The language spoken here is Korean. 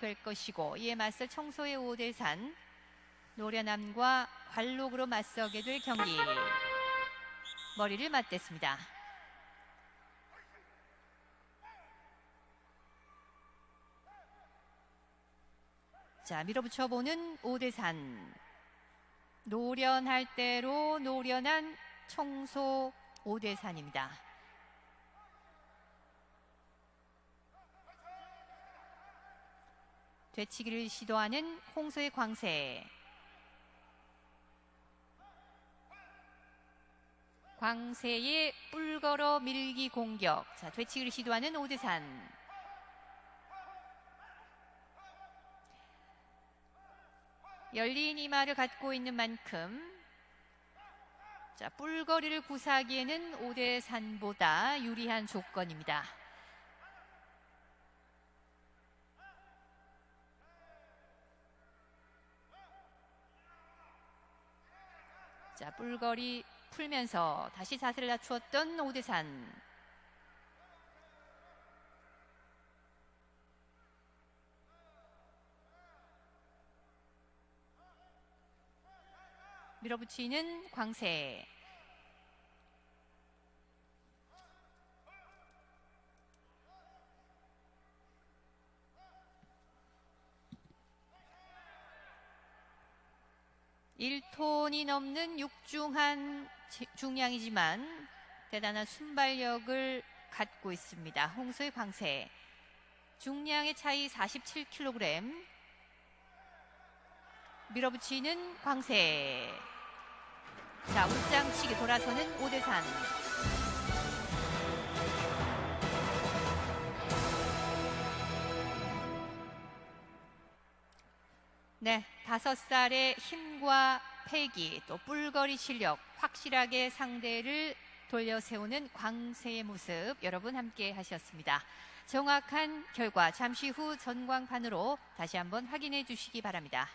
될 것이고 이에 맞서 청소의 오대산 노련함과 관록으로 맞서게 될 경기 머리를 맞댔습니다. 자 밀어붙여 보는 오대산 노련할 대로 노련한 청소 오대산입니다. 되치기를 시도하는 홍소의 광세. 광세의 뿔걸어 밀기 공격. 자, 되치기를 시도하는 오대산. 열린 이마를 갖고 있는 만큼 자, 뿔거리를 구사하기에는 오대산보다 유리한 조건입니다. 자, 뿔거리 풀면서 다시 자세를 낮추었던 오대산. 밀어붙이는 광세. 일톤이 넘는 육중한 지- 중량이지만 대단한 순발력을 갖고 있습니다. 홍소의 광세. 중량의 차이 47kg. 밀어붙이는 광세. 자, 울장치기 돌아서는 오대산. 네, 다섯 살의 힘과 패기, 또 뿔거리 실력, 확실하게 상대를 돌려 세우는 광세의 모습 여러분 함께 하셨습니다. 정확한 결과 잠시 후 전광판으로 다시 한번 확인해 주시기 바랍니다.